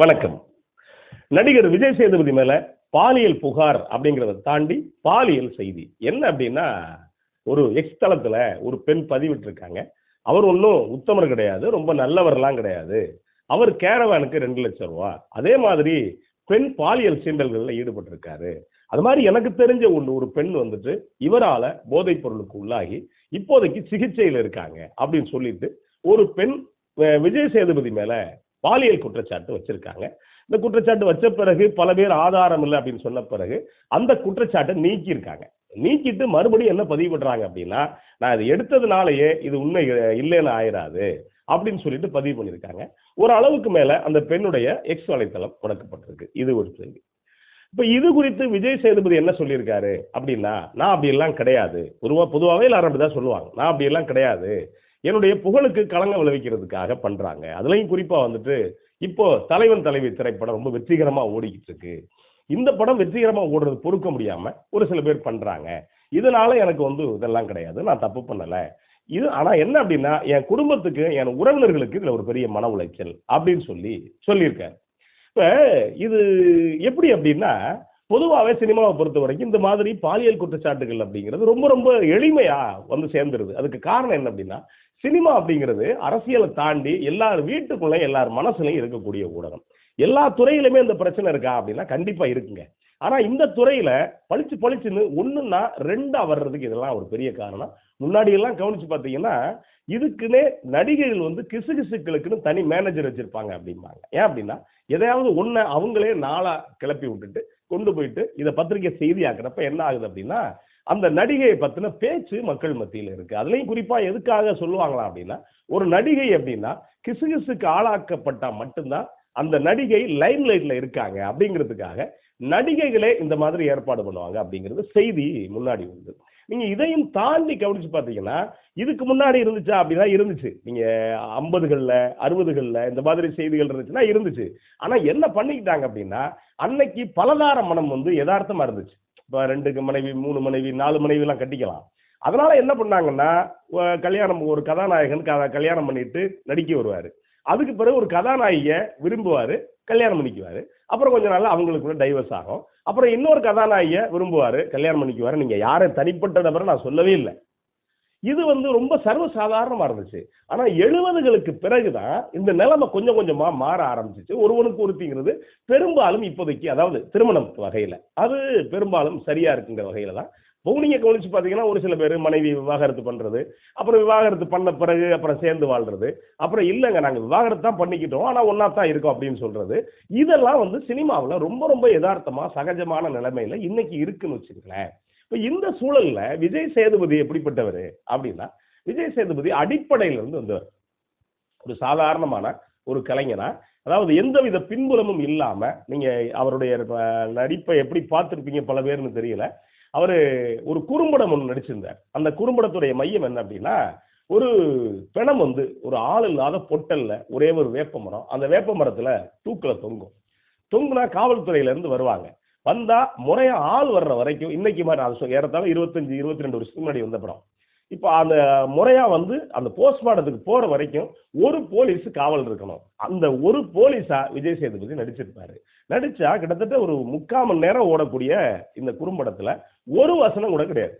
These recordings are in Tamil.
வணக்கம். நடிகர் விஜய் சேதுபதி மேல பாலியல் புகார் அப்படிங்கிறத தாண்டி பாலியல் செய்தி. என்ன அப்படின்னா ஒரு எக்ஸ் தளத்துல ஒரு பெண் பதிவிட்டிருக்காங்க. அவர் ஒன்றும் உத்தமர் கிடையாது ரொம்ப நல்லவர்லாம் கிடையாது. அவர் கேரவானுக்கு ரெண்டு லட்சம் ரூபா. அதே மாதிரி பெண் பாலியல் சீண்டல்களில் ஈடுபட்டிருக்காரு. அது மாதிரி எனக்கு தெரிஞ்ச ஒன்று ஒரு பெண் வந்துட்டு இவரால போதைப் பொருளுக்கு உள்ளாகி இப்போதைக்கு சிகிச்சையில் இருக்காங்க அப்படின்னு சொல்லிட்டு ஒரு பெண் விஜய் சேதுபதி மேல பாலியல் குற்றச்சாட்டு வச்சிருக்காங்க. இந்த குற்றச்சாட்டு வச்ச பிறகு பல பேர் ஆதாரம் இல்லை அப்படின்னு சொன்ன பிறகு அந்த குற்றச்சாட்டை நீக்கியிருக்காங்க. நீக்கிட்டு மறுபடியும் என்ன பதிவு பண்றாங்க அப்படின்னா நான் இது எடுத்ததுனாலயே இது உண்மை இல்லைன்னு ஆயிராது அப்படின்னு சொல்லிட்டு பதிவு பண்ணியிருக்காங்க. ஒரு அளவுக்கு மேல அந்த பெண்ணுடைய எக்ஸ் வலைத்தளம் முடக்கப்பட்டிருக்கு. இது ஒரு செய்தி இப்ப இது குறித்து விஜய் சேதுபதி என்ன சொல்லியிருக்காரு அப்படின்னா நான் அப்படி எல்லாம் கிடையாது. பொதுவாக பொதுவாகவே எல்லாரும் அப்படிதான் சொல்லுவாங்க. நான் அப்படி எல்லாம் கிடையாது. என்னுடைய புகழுக்கு களங்கம் விளைவிக்கிறதுக்காக பண்றாங்க. அதுலயும் குறிப்பா வந்துட்டு இப்போ தலைவன் தலைவி திரைப்படம் ரொம்ப வெற்றிகரமா ஓடிக்கிட்டு இருக்கு. இந்த படம் வெற்றிகரமா ஓடுறது பொறுக்க முடியாம ஒரு சில பேர் பண்றாங்க. இதனால எனக்கு வந்து இதெல்லாம் கிடையாது. நான் தப்பு பண்ணல. இது ஆனா என்ன அப்படின்னா என் குடும்பத்துக்கு என் உறவினர்களுக்கு இதுல ஒரு பெரிய மன உளைச்சல் அப்படின்னு சொல்லி சொல்லியிருக்காரு. இப்ப இது எப்படி அப்படின்னா பொதுவாகவே சினிமாவை பொறுத்த வரைக்கும் இந்த மாதிரி பாலியல் குற்றச்சாட்டுகள் அப்படிங்கிறது ரொம்ப ரொம்ப எளிமையா வந்து சேர்ந்துருது. அதுக்கு காரணம் என்ன அப்படின்னா சினிமா அப்படிங்கிறது அரசியலை தாண்டி எல்லார் வீட்டுக்குள்ளே எல்லார் மனசுலையும் இருக்கக்கூடிய ஊடகம். எல்லா துறையிலுமே இந்த பிரச்சனை இருக்கா அப்படின்னா கண்டிப்பா இருக்குங்க. ஆனா இந்த துறையில பளிச்சு பளிச்சுன்னு ஒண்ணுன்னா ரெண்டா வர்றதுக்கு இதெல்லாம் ஒரு பெரிய காரணம். முன்னாடி எல்லாம் கவனிச்சு பார்த்தீங்கன்னா இதுக்குன்னே நடிகைகள் வந்து கிசு கிசுக்களுக்குன்னு தனி மேனேஜர் வச்சிருப்பாங்க அப்படிம்பாங்க. ஏன் அப்படின்னா எதையாவது ஒன்றை அவங்களே நாளா கிளப்பி விட்டுட்டு கொண்டு போயிட்டு இதை பத்திரிக்கை செய்தியாக்குறப்ப என்ன ஆகுது அப்படின்னா அந்த நடிகையை பத்தின பேச்சு மக்கள் மத்தியில் இருக்கு. அதுலயும் குறிப்பா எதுக்காக சொல்லுவாங்களா அப்படின்னா ஒரு நடிகை அப்படின்னா கிசுகிசுக்கு ஆளாக்கப்பட்டா மட்டும்தான் அந்த நடிகை லைம் லைட்ல இருக்காங்க அப்படிங்கிறதுக்காக நடிகைகளே இந்த மாதிரி ஏற்பாடு பண்ணுவாங்க அப்படிங்கிறது செய்தி முன்னாடி உண்டு நீங்க இதையும் தாண்டி கவனிச்சு பார்த்தீங்கன்னா இதுக்கு முன்னாடி இருந்துச்சா அப்படின்னா இருந்துச்சு. நீங்க ஐம்பதுகள்ல அறுபதுகள்ல இந்த மாதிரி செய்திகள் இருந்துச்சுன்னா இருந்துச்சு. ஆனா என்ன பண்ணிக்கிட்டாங்க அப்படின்னா அன்னைக்கு பலதார மனம் வந்து யதார்த்தமா இருந்துச்சு. இப்போ ரெண்டு மனைவி மூணு மனைவி நாலு மனைவி எல்லாம் கட்டிக்கலாம். அதனால என்ன பண்ணாங்கன்னா கல்யாணம் ஒரு கதாநாயகன் கல்யாணம் பண்ணிட்டு நடிக்க வருவாரு. அதுக்கு பிறகு ஒரு கதாநாயகியை விரும்புவாரு. கல்யாணம் பண்ணிக்குவார். அப்புறம் கொஞ்ச நாள் அவங்களுக்குள்ள டைவர்ஸ் ஆகும். அப்புறம் இன்னொரு கதாநாயகியை விரும்புவார் கல்யாணம் பண்ணிக்குவார். நீங்கள் யாரை தனிப்பட்ட நபரை நான் சொல்லவே இல்லை. இது வந்து ரொம்ப சர்வசாதாரணமாக இருந்துச்சு. ஆனால் எழுபதுகளுக்கு பிறகு தான் இந்த நிலைமை கொஞ்சம் கொஞ்சமாக மாற ஆரம்பிச்சிச்சு. ஒருவனுக்கு ஒருத்திங்கிறது பெரும்பாலும் இப்போதைக்கு அதாவது திருமணம் வகையில். அது பெரும்பாலும் சரியாக இருக்குங்கிற வகையில் தான் இப்போ நீங்க கவனிச்சு பார்த்தீங்கன்னா ஒரு சில பேர் மனைவி விவாகரத்து பண்ணுறது அப்புறம் விவாகரத்து பண்ண பிறகு அப்புறம் சேர்ந்து வாழ்றது அப்புறம் இல்லைங்க நாங்கள் விவாகரத்து தான் பண்ணிக்கிட்டோம் ஆனால் ஒன்றா தான் இருக்கோம் அப்படின்னு சொல்றது. இதெல்லாம் வந்து சினிமாவில் ரொம்ப ரொம்ப யதார்த்தமாக சகஜமான நிலைமையில இன்னைக்கு இருக்குன்னு வச்சுக்கங்களேன். இப்போ இந்த சூழலில் விஜய் சேதுபதி எப்படிப்பட்டவர் அப்படின்னா விஜய் சேதுபதி அடிப்படையிலிருந்து வந்தவர். ஒரு சாதாரணமான ஒரு கலைஞனா அதாவது எந்தவித பின்புலமும் இல்லாமல் நீங்கள் அவருடைய நடிப்பை எப்படி பார்த்துருப்பீங்க பல பேர்னு தெரியல அவர் ஒரு குறும்படம் ஒன்று நடிச்சிருந்தார். அந்த குறும்படத்துடைய மையம் என்ன அப்படின்னா ஒரு பிணம் வந்து ஒரு ஆள் இல்லாத பொட்டல்ல ஒரே ஒரு வேப்ப மரம் அந்த வேப்ப மரத்துல தூக்கில் தொங்கும். தொங்குனா காவல்துறையிலேருந்து வருவாங்க. வந்தா முறையா ஆள் வர்ற வரைக்கும் இன்னைக்கு மாதிரி நான் ஏறத்தாலும் ஏறத்தாழ இருபத்தஞ்சு இருபத்தி ரெண்டு வருஷத்துக்கு முன்னாடி வந்த படம் இப்போ அந்த முறையாக வந்து அந்த போஸ்ட்மார்ட்டத்துக்கு போகிற வரைக்கும் ஒரு போலீஸ் காவல் இருக்கணும். அந்த ஒரு போலீஸா விஜய் சேதுபதி நடிச்சிருப்பாரு. நடிச்சா கிட்டத்தட்ட ஒரு முக்கால் மணி நேரம் ஓடக்கூடிய இந்த குறும்படத்தில் ஒரு வசனம் கூட கிடையாது.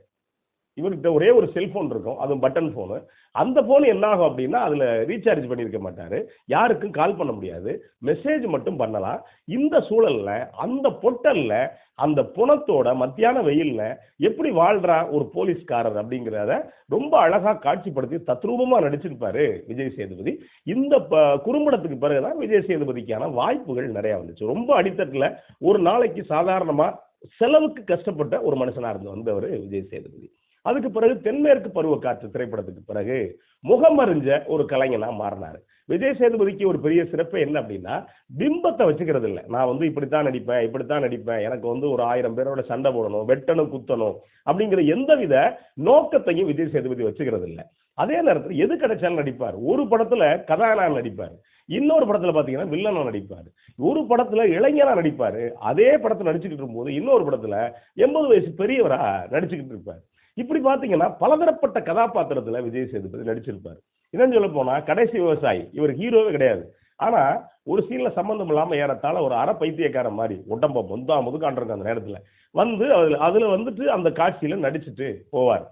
இவர்கிட்ட ஒரே ஒரு செல்போன் இருக்கும். அதுவும் பட்டன் ஃபோனு அந்த ஃபோன் என்ன ஆகும் அப்படின்னா அதில் ரீசார்ஜ் பண்ணியிருக்க மாட்டாரு. யாருக்கும் கால் பண்ண முடியாது. மெசேஜ் மட்டும் பண்ணலாம். இந்த சூழல்ல அந்த பொட்டல்ல அந்த புணத்தோட மத்தியான வெயில்ல எப்படி வாழ்றா ஒரு போலீஸ்காரர் அப்படிங்கிறத ரொம்ப அழகா காட்சிப்படுத்தி தத்ரூபமா நடிச்சிருப்பாரு விஜய் சேதுபதி. இந்த ப- குறும்படத்துக்கு பிறகுதான் விஜய் சேதுபதிக்கான வாய்ப்புகள் நிறைய வந்துச்சு. ரொம்ப அடித்தட்டுல ஒரு நாளைக்கு சாதாரணமா செலவுக்கு கஷ்டப்பட்ட ஒரு மனுஷனா இருந்து வந்தவர் விஜய் சேதுபதி. அதுக்கு பிறகு தென்மேற்கு பருவக்காற்று திரைப்படத்துக்கு பிறகு முகமறிஞ்ச ஒரு கலைஞனா மாறினாரு. விஜய் சேதுபதிக்கு ஒரு பெரிய சிறப்பு என்ன அப்படின்னா பிம்பத்தை வச்சுக்கிறது இல்லை. நான் வந்து இப்படித்தான் நடிப்பேன் இப்படித்தான் நடிப்பேன் எனக்கு வந்து ஒரு ஆயிரம் பேரோட சண்டை போடணும் வெட்டணும் குத்தணும் அப்படிங்கிற எந்தவித நோக்கத்தையும் விஜய் சேதுபதி வச்சுக்கிறது இல்லை. அதே நேரத்தில் எது கிடைச்சாலும் நடிப்பார். ஒரு படத்துல கதாநாயகன் நடிப்பார். இன்னொரு படத்துல பாத்தீங்கன்னா வில்லனா நடிப்பார். ஒரு படத்துல இளைஞனா நடிப்பாரு. அதே படத்துல நடிச்சுக்கிட்டு இருக்கும்போது இன்னொரு படத்துல எண்பது வயசு பெரியவரா நடிச்சுக்கிட்டு இருப்பார். இப்படி பாத்தீங்கன்னா பலதரப்பட்ட கதாபாத்திரத்துல விஜய் சேதுபதி நடிச்சிருப்பார். என்னன்னு சொல்ல போனா கடைசி விவசாயி இவர் ஹீரோவே கிடையாது. ஆனா ஒரு சீன்ல சம்பந்தம் இல்லாம ஏறத்தாழ ஒரு அரை பைத்தியக்காரன் மாதிரி உடம்ப முந்தா முதுகாண்டிருக்கும் அந்த நேரத்துல. வந்து அதுல அதுல வந்துட்டு அந்த காட்சியில நடிச்சுட்டு போவார்.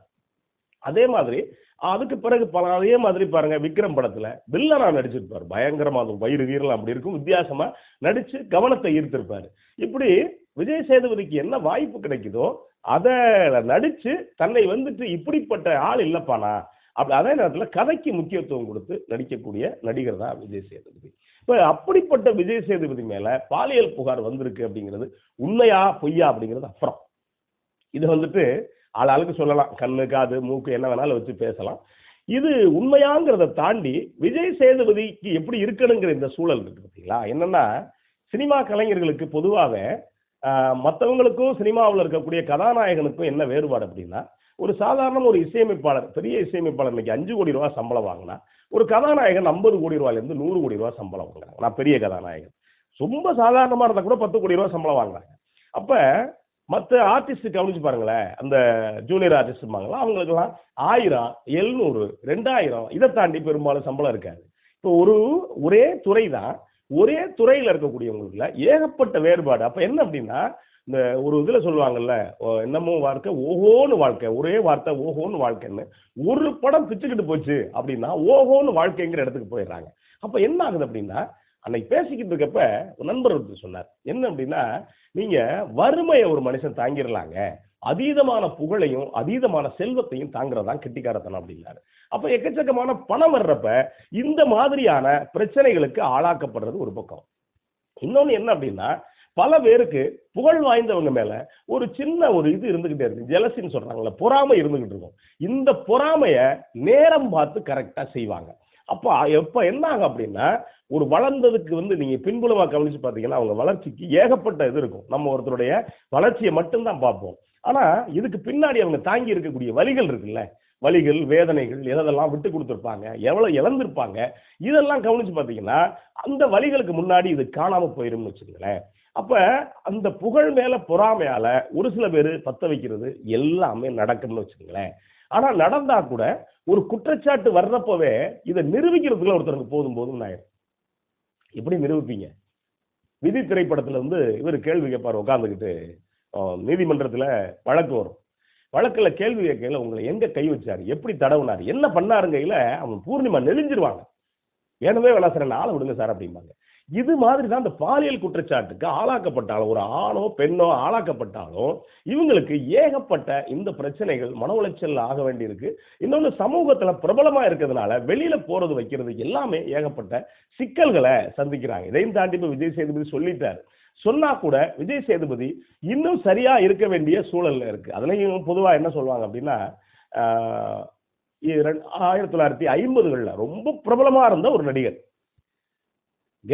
அதே மாதிரி அதுக்கு பிறகு பல அதே மாதிரி பாருங்க விக்ரம் படத்துல வில்லனா நடிச்சிருப்பார். பயங்கரமா அந்த வயிறு வீரலாம் அப்படி இருக்கும் வித்தியாசமா நடிச்சு கவனத்தை ஈர்த்திருப்பாரு. இப்படி விஜய் சேதுபதிக்கு என்ன வாய்ப்பு கிடைக்குதோ அதை நடிச்சு தன்னை வந்துட்டு இப்படிப்பட்ட ஆள் இல்லப்பானா? அப்படி அதே நேரத்தில் கதைக்கு முக்கியத்துவம் கொடுத்து நடிக்கக்கூடிய நடிகர் தான் விஜய் சேதுபதி. இப்போ அப்படிப்பட்ட விஜய் சேதுபதி மேலே பாலியல் புகார் வந்திருக்கு அப்படிங்கிறது உண்மையா பொய்யா அப்படிங்கிறது அப்புறம். இது வந்துட்டு ஆளாளுக்கு சொல்லலாம். கண்ணு காது மூக்கு என்ன வேணாலும் வச்சு பேசலாம். இது உண்மையாங்கிறத தாண்டி விஜய் சேதுபதிக்கு எப்படி இருக்கணுங்கிற இந்த சூழல் இருக்கு பார்த்தீங்களா என்னன்னா சினிமா கலைஞர்களுக்கு பொதுவாக மற்றவங்களுக்கும் சினிமாவில் இருக்கக்கூடிய கதாநாயகனுக்கும் என்ன வேறுபாடு அப்படின்னா ஒரு சாதாரண ஒரு இசையமைப்பாளர் பெரிய இசையமைப்பாளர் இன்னைக்கு அஞ்சு கோடி ரூபா சம்பளம் வாங்கினா ஒரு கதாநாயகன் ஐம்பது கோடி ரூபாயிலேருந்து நூறு கோடி ரூபா சம்பளம் வாங்குறாங்க. நான் பெரிய கதாநாயகன். ரொம்ப சாதாரணமாக இருந்தால் கூட பத்து கோடி ரூபா சம்பளம் வாங்குறாங்க. அப்போ மற்ற ஆர்டிஸ்ட் கவனிச்சு பாருங்களேன். அந்த ஜூனியர் ஆர்டிஸ்ட்பாங்களா அவங்களுக்கெல்லாம் ஆயிரம் எழுநூறு ரெண்டாயிரம் இதை தாண்டி பெரும்பாலும் சம்பளம் இருக்காது. இப்போ ஒரு ஒரே துறை தான் ஒரே துறையில் இருக்கக்கூடியவங்களுக்குல ஏகப்பட்ட வேறுபாடு. அப்போ என்ன அப்படின்னா இந்த ஒரு இதில் சொல்லுவாங்கல்ல ஓ, என்னமோ வாழ்க்கை ஓஹோன்னு வாழ்க்கை ஒரே வார்த்தை ஓஹோன்னு வாழ்க்கைன்னு ஒரு படம் பிச்சுக்கிட்டு போச்சு அப்படின்னா ஓஹோன்னு வாழ்க்கைங்கிற இடத்துக்கு போயிடுறாங்க. அப்போ என்ன ஆகுது அப்படின்னா அன்னைக்கு பேசிக்கிட்டு இருக்கப்ப ஒரு நண்பர் ஒருத்தர் சொன்னார் என்ன அப்படின்னா நீங்க வறுமையை ஒரு மனுஷன் தாங்கிடலாங்க. அதீதமான புகழையும் அதீதமான செல்வத்தையும் தாங்குறதான் கெட்டிக்காரத்தனம் அப்படின்னாரு. அப்ப எக்கச்சக்கமான பணம் வர்றப்ப இந்த மாதிரியான பிரச்சனைகளுக்கு ஆளாக்கப்படுறது ஒரு பக்கம். இன்னொன்னு என்ன அப்படின்னா பல பேருக்கு புகழ் வாய்ந்தவங்க மேல ஒரு சின்ன ஒரு இது இருந்துகிட்டே இருக்கு. ஜெலசின்னு சொல்றாங்கல்ல பொறாமை இருந்துகிட்டு இருக்கும். இந்த பொறாமைய நேரம் பார்த்து கரெக்டா செய்வாங்க. அப்போ எப்போ என்னாங்க அப்படின்னா ஒரு வளர்ந்ததுக்கு வந்து நீங்கள் பின்புலமாக கவனிச்சு பார்த்தீங்கன்னா அவங்க வளர்ச்சிக்கு ஏகப்பட்ட இது இருக்கும். நம்ம ஒருத்தருடைய வளர்ச்சியை மட்டும்தான் பார்ப்போம். ஆனால் இதுக்கு பின்னாடி அவங்க தாங்கி இருக்கக்கூடிய வலிகள் இருக்குல்ல? வலிகள் வேதனைகள் எதெல்லாம் விட்டு கொடுத்துருப்பாங்க? எவ்வளோ இழந்திருப்பாங்க? இதெல்லாம் கவனித்து பார்த்தீங்கன்னா அந்த வலிகளுக்கு முன்னாடி இது காணாமல் போயிரும்னு வச்சுக்கோங்களேன். அப்போ அந்த புகழ் மேலே பொறாமையால் ஒரு சில பேர் பற்ற வைக்கிறது எல்லாமே நடக்கும்னு வச்சுக்கோங்களேன். ஆனால் நடந்தா கூட ஒரு குற்றச்சாட்டு வர்றப்பவே இதை நிரூபிக்கிறதுக்குள்ள ஒருத்தருக்கு போதும் போதும் ஆயிரும். எப்படி நிரூபிப்பீங்க? விதி திரைப்படத்துல வந்து இவர் கேள்வி கேட்பார் உட்காந்துக்கிட்டு நீதிமன்றத்தில் வழக்கு வரும். வழக்கில் கேள்வி கேட்கல உங்களை எங்கே கை வச்சார்? எப்படி தடவுனார்? என்ன பண்ணாருங்கையில் அவன் பூர்ணிமா நெளிஞ்சிருவாங்க. ஏனவே வேலை சார் ஆளை விடுங்க சார் அப்படிம்பாங்க. இது மாதிரி தான் அந்த பாலியல் குற்றச்சாட்டுக்கு ஆளாக்கப்பட்டாலும் ஒரு ஆணோ பெண்ணோ ஆளாக்கப்பட்டாலும் இவங்களுக்கு ஏகப்பட்ட இந்த பிரச்சனைகள் மன உளைச்சல் ஆக வேண்டியிருக்கு. இன்னொன்று சமூகத்தில் பிரபலமாக இருக்கிறதுனால வெளியில் போகிறது வைக்கிறது எல்லாமே ஏகப்பட்ட சிக்கல்களை சந்திக்கிறாங்க. இதையும் தாண்டி இப்போ விஜய் சேதுபதி சொல்லிட்டார். சொன்னா கூட விஜய் சேதுபதி இன்னும் சரியா இருக்க வேண்டிய சூழல்ல இருக்கு. அதுலயும் பொதுவா என்ன சொல்லுவாங்க அப்படின்னா ஆயிரத்தி தொள்ளாயிரத்தி ஐம்பதுகளில் ரொம்ப பிரபலமா இருந்த ஒரு நடிகர்.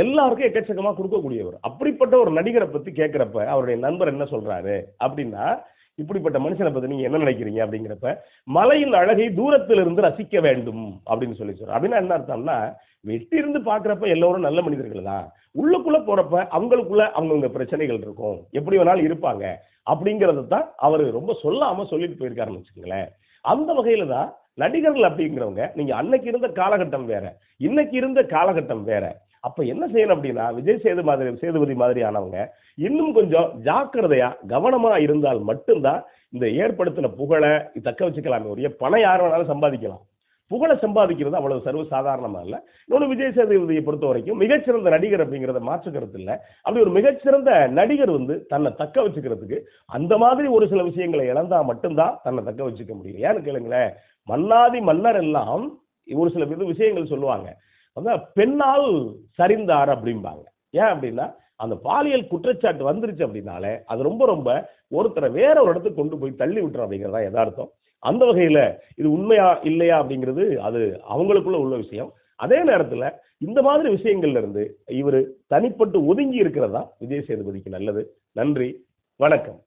எல்லாருக்கும் எக்கச்சக்கமா கொடுக்கக்கூடியவர். அப்படிப்பட்ட ஒரு நடிகரை பத்தி கேட்கிறப்ப அவருடைய நண்பர் என்ன சொல்றாரு? அப்படின்னா இப்படிப்பட்ட மனுஷனை பத்தி நீங்க என்ன நினைக்கிறீங்க? அப்படிங்கிறப்ப மலையின் அழகை தூரத்தில் இருந்து ரசிக்க வேண்டும் அப்படின்னு சொல்லி சொல்கிறார் அப்படின்னா என்ன அர்த்தம்னா வெட்டி இருந்து பாக்குறப்ப எல்லோரும் நல்ல மனிதர்கள் தான். உள்ளுக்குள்ள போறப்ப அவங்களுக்குள்ள அவங்கவுங்க பிரச்சனைகள் இருக்கும். எப்படி வேணாலும் இருப்பாங்க. அப்படிங்கறத தான் அவர் ரொம்ப சொல்லாம சொல்லிட்டு போயிருக்காருன்னு வச்சுக்கோங்களேன். அந்த வகையில தான் நடிகர்கள் அப்படிங்கிறவங்க நீங்க அன்னைக்கு இருந்த காலகட்டம் வேற இன்னைக்கு இருந்த காலகட்டம் வேற. அப்ப என்ன செய்யணும் அப்படின்னா விஜய் சேது மாதிரி சேதுபதி மாதிரியானவங்க இன்னும் கொஞ்சம் ஜாக்கிரதையா கவனமா இருந்தால் மட்டும்தான் இந்த ஏற்படுத்தின புகழை தக்க வச்சுக்கலாமே உரிய பணம் யார் வேணாலும் சம்பாதிக்கலாம். புகழை சம்பாதிக்கிறது அவ்வளவு சர்வ சாதாரணமா இல்லை. இன்னொன்று விஜய் சேதுபதியை பொறுத்த வரைக்கும் மிகச்சிறந்த நடிகர் அப்படிங்கிறத மாற்று கருத்து அப்படி ஒரு மிகச்சிறந்த நடிகர் வந்து தன்னை தக்க வச்சுக்கிறதுக்கு அந்த மாதிரி ஒரு சில விஷயங்களை இழந்தா மட்டும்தான் தன்னை தக்க வச்சுக்க முடியும். ஏன்னு கேளுங்களேன் மன்னாதி மன்னர் எல்லாம் ஒரு சில இது விஷயங்கள் சொல்லுவாங்க. வந்து பெண்ணால் சரிந்தார் அப்படிம்பாங்க. ஏன் அப்படின்னா அந்த பாலியல் குற்றச்சாட்டு வந்துருச்சு அப்படின்னாலே அது ரொம்ப ரொம்ப ஒருத்தரை வேற ஒரு இடத்துக்கு கொண்டு போய் தள்ளி விட்டுரும் அப்படிங்கிறதா எதார்த்தம் அந்த வகையில் இது உண்மையா இல்லையா அப்படிங்கிறது அது அவங்களுக்குள்ள உள்ள விஷயம். அதே நேரத்தில் இந்த மாதிரி விஷயங்கள்ல இருந்து இவர் தனிப்பட்டு ஒதுங்கி இருக்கிறதா விஜய் சேதுபதிக்கு நல்லது. நன்றி. வணக்கம்.